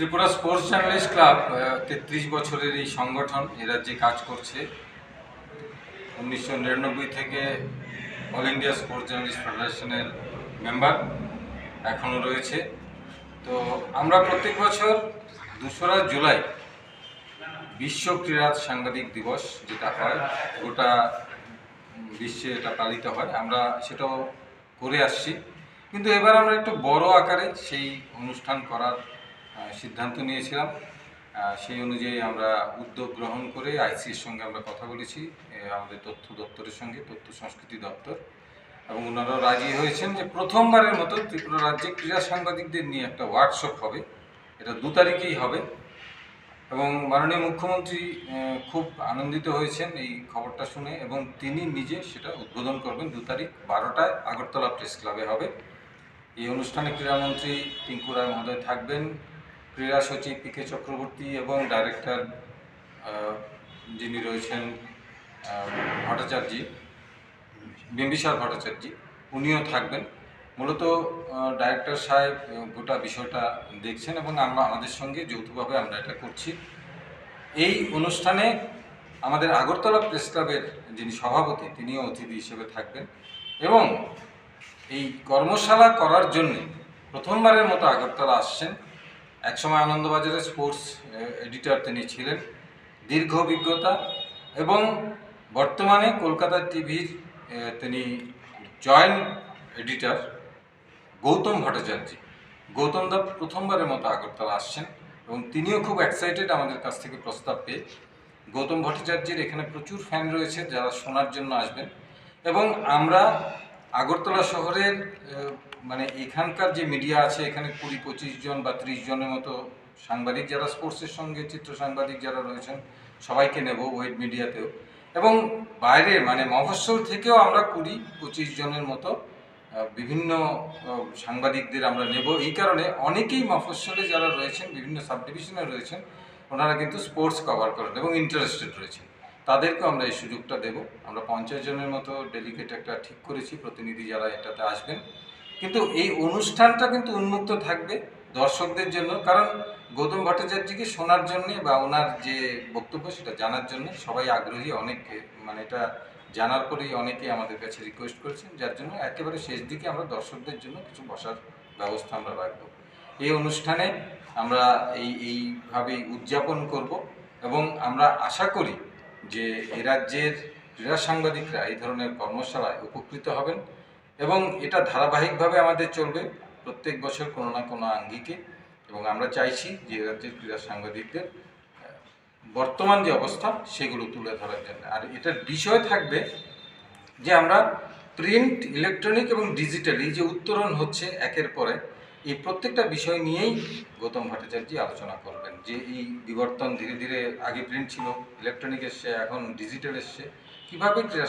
Tripura sports journalist club তেত্রিশ বছরের এই সংগঠন, এ রাজ্যে কাজ করছে। উনিশশো নিরানব্বই থেকে অল ইন্ডিয়া স্পোর্টস জার্নালিস্ট ফেডারেশনের মেম্বার এখনও রয়েছে। তো আমরা প্রত্যেক বছর দোসরা জুলাই বিশ্ব ক্রীড়া সাংবাদিক দিবস যেটা হয়, গোটা বিশ্বে এটা পালিত হয়। আমরা সেটাও করে আসছি। কিন্তু এবার আমরা একটু বড় আকারে সেই অনুষ্ঠান করার সিদ্ধান্ত নিয়েছিলাম। সেই অনুযায়ী আমরা উদ্যোগ গ্রহণ করে আইসির সঙ্গে আমরা কথা বলেছি আমাদের তথ্য দপ্তরের সঙ্গে, তথ্য সংস্কৃতি দপ্তর। এবং ওনারাও রাজি হয়েছেন যে প্রথমবারের মতো ত্রিপুরা রাজ্যে ক্রীড়া সাংবাদিকদের নিয়ে একটা ওয়ার্কশপ হবে। এটা দু তারিখেই হবে। এবং মাননীয় মুখ্যমন্ত্রী খুব আনন্দিত হয়েছেন এই খবরটা শুনে এবং তিনি নিজে সেটা উদ্বোধন করবেন দু তারিখ বারোটায় আগরতলা প্রেস ক্লাবে হবে। এই অনুষ্ঠানে ক্রীড়ামন্ত্রী টিঙ্কু রায় মহোদয় থাকবেন। ক্রীড়া সচিব পি কে চক্রবর্তী এবং ডাইরেক্টর যিনি রয়েছেন ভট্টাচার্য বিম্বিসার ভট্টাচার্য, উনিও থাকবেন। মূলত ডাইরেক্টর সাহেব গোটা বিষয়টা দেখছেন এবং আমরা আমাদের সঙ্গে যৌথভাবে আমরা এটা করছি। এই অনুষ্ঠানে আমাদের আগরতলা প্রেস ক্লাবের যিনি সভাপতি, তিনিও অতিথি হিসেবে থাকবেন এবং এই কর্মশালা করার জন্য প্রথমবারের মতো আগরতলা আসছেন। একসময় আনন্দবাজারের স্পোর্টস এডিটর তিনি ছিলেন। দীর্ঘ অভিজ্ঞতা এবং বর্তমানে কলকাতা টিভির তিনি জয়েন্ট এডিটর গৌতম ভট্টাচার্য। গৌতম দা প্রথমবারের মতো আগরতলা আসছেন এবং তিনিও খুব এক্সাইটেড আমাদের কাছ থেকে প্রস্তাব পেয়ে। গৌতম ভট্টাচার্যের এখানে প্রচুর ফ্যান রয়েছে যারা শোনার জন্য আসবেন। এবং আমরা আগরতলা শহরের মানে এখানকার যে মিডিয়া আছে, এখানে কুড়ি পঁচিশ জন বা ত্রিশ জনের মতো সাংবাদিক যারা স্পোর্টসের সঙ্গে, চিত্র সাংবাদিক যারা রয়েছেন, সবাইকে নেব ওয়েব মিডিয়াতেও। এবং বাইরে মানে মফস্বল থেকেও আমরা কুড়ি পঁচিশ জনের মতো বিভিন্ন সাংবাদিকদের আমরা নেব। এই কারণে অনেকেই মফস্বলে যারা রয়েছেন, বিভিন্ন সাব ডিভিশনে রয়েছেন, ওনারা কিন্তু স্পোর্টস কভার করেন এবং ইন্টারেস্টেড রয়েছেন। তাদেরকেও আমরা এই সুযোগটা দেব। আমরা পঞ্চাশ জনের মতো ডেলিগেট একটা ঠিক করেছি, প্রতিনিধি যারা এটাতে আসবেন। কিন্তু এই অনুষ্ঠানটা কিন্তু উন্মুক্ত থাকবে দর্শকদের জন্য। কারণ গৌতম ভট্টাচার্যকে শোনার জন্যে বা ওনার যে বক্তব্য সেটা জানার জন্য সবাই আগ্রহী অনেকে মানে এটা জানার পরেই অনেকে আমাদের কাছে রিকোয়েস্ট করেছেন। যার জন্য একেবারে শেষ দিকে আমরা দর্শকদের জন্য কিছু বসার ব্যবস্থা আমরা রাখব। এই অনুষ্ঠানে আমরা এই, এইভাবেই উদযাপন করব এবং আমরা আশা করি যে এ রাজ্যের ক্রীড়া সাংবাদিকরা এই ধরনের কর্মশালায় উপকৃত হবেন এবং এটা ধারাবাহিকভাবে আমাদের চলবে প্রত্যেক বছর কোনো না কোনো আঙ্গিকে এবং আমরা চাইছি যে এ রাজ্যের ক্রীড়া সাংবাদিকদের বর্তমান যে অবস্থা সেগুলো তুলে ধরার জন্য। আর এটার বিষয় থাকবে যে আমরা প্রিন্ট, ইলেকট্রনিক এবং ডিজিটাল যে উত্তরণ হচ্ছে একের পরে এই প্রত্যেকটা বিষয় নিয়েই গৌতম ভট্টাচার্য আলোচনা করবেন যে এই বিবর্তন ধীরে ধীরে আগে প্রিন্ট ছিল ইলেকট্রনিক এসছে, এখন ডিজিটাল এসছে। কীভাবে